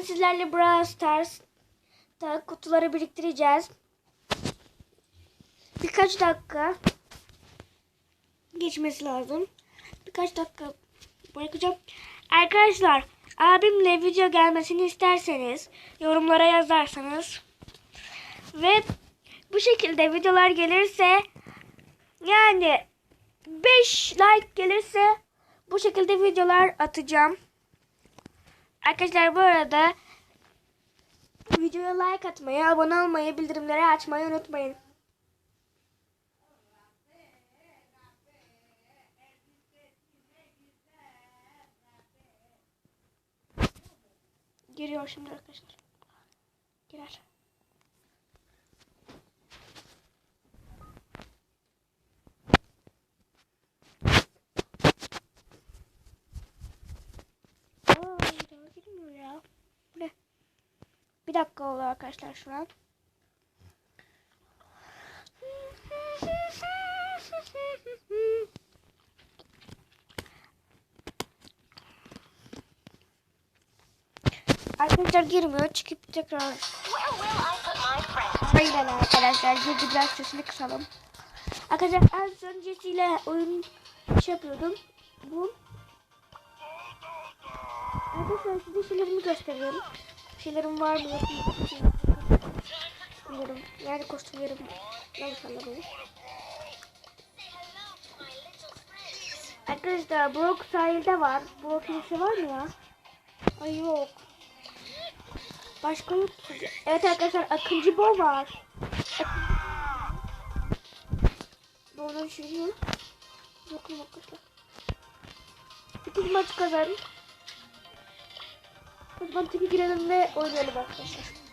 Bugün sizlerle Brawl Stars da kutuları biriktireceğiz. Birkaç dakika geçmesi lazım. Birkaç dakika bırakacağım. Arkadaşlar abimle video gelmesini isterseniz yorumlara yazarsanız ve bu şekilde videolar gelirse yani 5 like gelirse bu şekilde videolar atacağım. Arkadaşlar bu arada videoya like atmayı, abone olmayı, bildirimleri açmayı unutmayın. Giriyor şimdi arkadaşlar. Girer. Aa, daha girmiyor ya. Bu ne? Bir dakika oldu arkadaşlar şu an. Arkadaşlar girmiyor. Çıkıp tekrar. Aynen arkadaşlar. Girdi biraz sesini kısalım. Arkadaşlar az öncesiyle oyun şey yapıyordum. Bu. Arkadaşlar size şeylerimi gösteriyorum. Şeylerim var mı? Bilmiyorum. Yani kostümlerim. Yanlış anlamayın. Arkadaşlar Brook sahilde var. Brook kimse var mı ya? Ay yok. Başka yok. Evet arkadaşlar Akıncı Bo var. Düşünüyor. Yok mu arkadaşlar? İkinci maç kazan. O zaman teki girelim ve oynayalım arkadaşlar.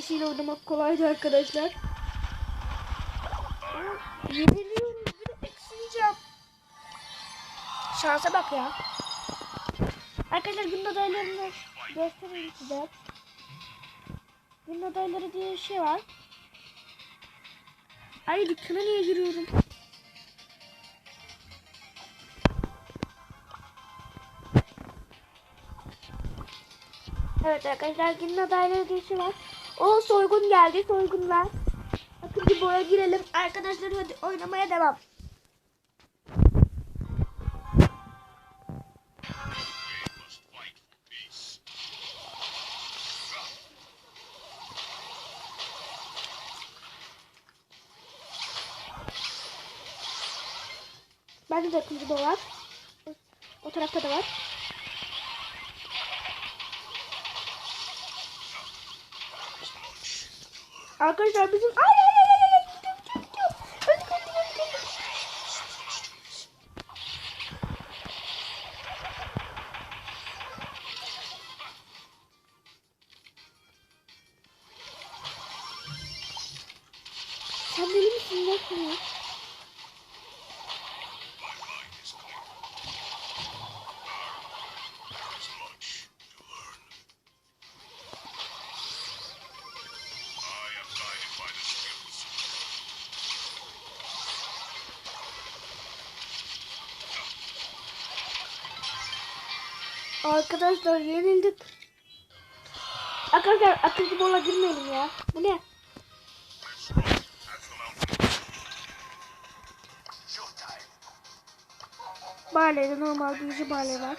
İkisiyle oynamak kolaydı arkadaşlar. Yeniliyoruz. Bir eksileceğim. Şansa bak ya. Arkadaşlar gün adaylarını göstereyim size. Gün adayları diye bir şey var. Ay dükkana niye giriyorum? Evet arkadaşlar günün adayları diye bir şey var. O soygun geldi soygunlar. Akıncı boya girelim. Arkadaşlar hadi oynamaya devam. Bende de akıncı boya var. O tarafta da var. Arkadaşlar bizim ay ay ay ay ay Gidiyor, gidiyor, gidiyor. Hadi, hadi, hadi. Sen deli misin ne ya? Arkadaşlar yenildik. Arkadaşlar akıncı bola girmeyelim ya. Bu ne? Barley'de normal büyücü barley var.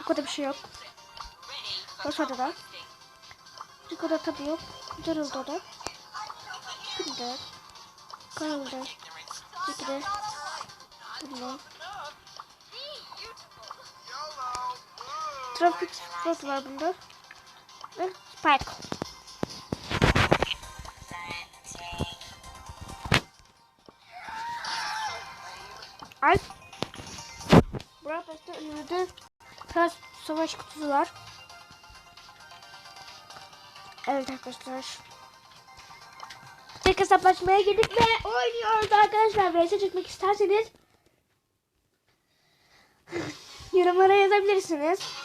Bu kadar bir şey yok. Başarıda da. Bu kadar tabi yok. Darılda da. Bir de. Karılda. Bir de. Bunda. Trafik spot var bunda. Ve spike. Ay. Burada önümüzde Biraz savaş kutusu var. Evet arkadaşlar. Tek hesaplaşmaya girdik ve oynuyoruz arkadaşlar. VS çekmek isterseniz yorumlara yazabilirsiniz.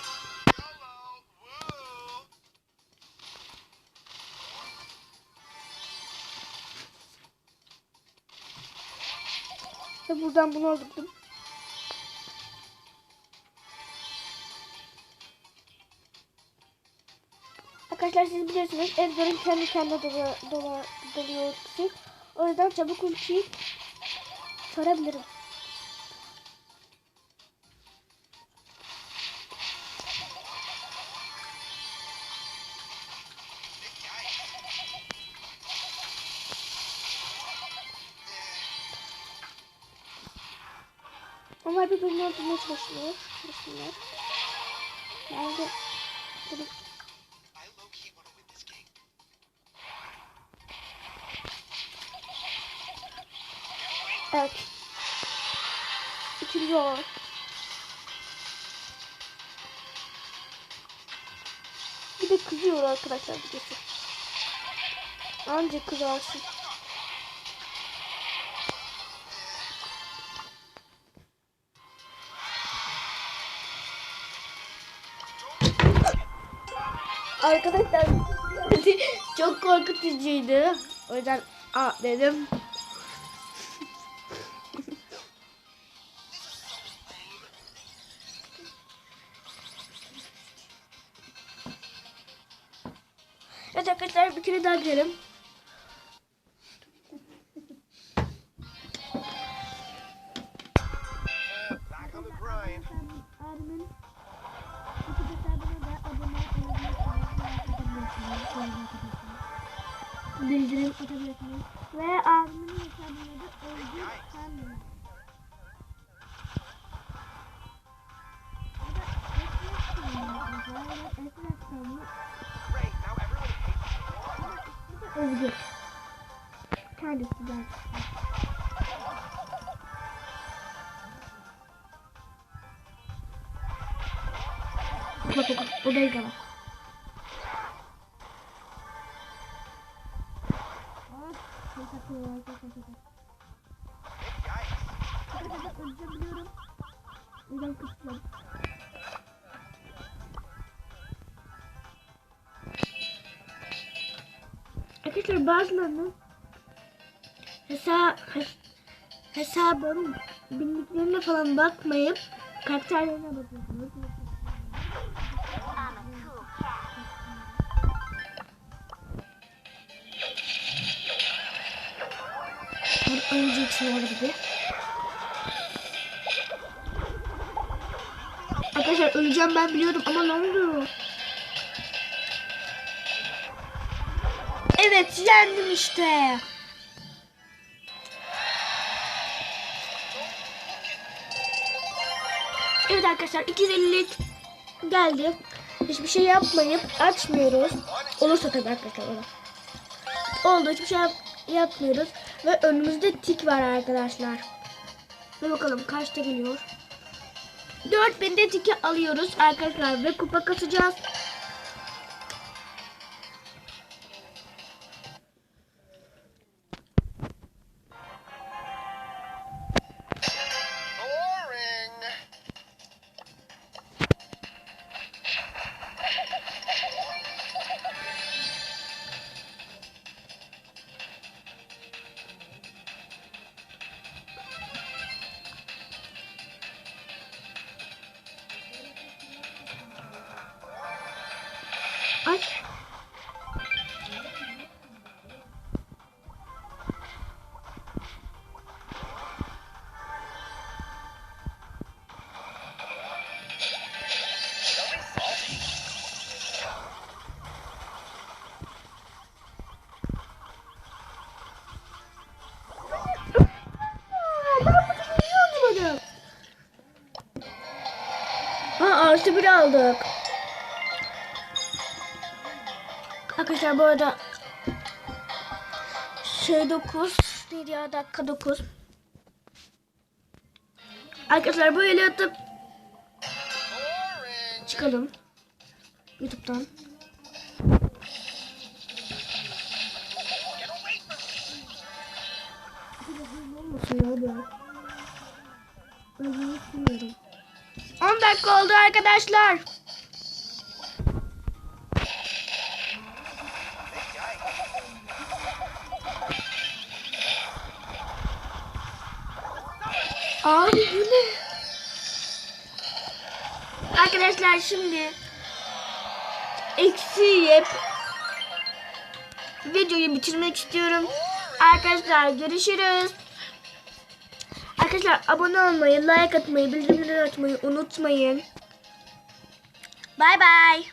Ve buradan bunu aldım. Arkadaşlar siz biliyorsunuz Edgar'ın kendi kendine dola, dola, doluyor. O yüzden çabuk ultiyi sorabilirim. Onlar birbirini öldürmeye çalışıyor. Çalışıyorlar. Yani de... Böyle I low key want to win this game. Evet. İkinci o. Bir de kızıyor arkadaşlar birisi. Anca kızarsın. Arkadaşlar çok korkutucuydu. O yüzden a dedim. Evet arkadaşlar bir kere daha girelim. Bildirim atabilirsiniz. Ve abimin hesabına da Özgür me. Özgür. Kendisi de. Bak bak bak. O değil Arkadaşlar bazılarının hesa hes hesabın bildiklerine falan bakmayıp karakterlerine bakıyorsunuz. Ben öleceksin orada gibi. Arkadaşlar öleceğim ben biliyordum ama ne oldu? Evet yendim işte. Evet arkadaşlar 250'lik geldi. Hiçbir şey yapmayıp açmıyoruz. Olursa tabii arkadaşlar olur. Oldu hiçbir şey yap- yapmıyoruz. Ve önümüzde tik var arkadaşlar. Ve bakalım kaçta geliyor. 4000'de tiki alıyoruz arkadaşlar ve kupa kasacağız. aldık. Arkadaşlar bu arada şey 9 neydi dakika 9 Arkadaşlar böyle atıp çıkalım YouTube'dan. Olmasın ya ben. Ben bunu bilmiyorum. 10 dakika oldu arkadaşlar. Abi bu ne? Arkadaşlar şimdi eksi yiyip videoyu bitirmek istiyorum. Arkadaşlar görüşürüz. Arkadaşlar abone olmayı, like atmayı, bildirimleri açmayı unutmayın. Bay bay.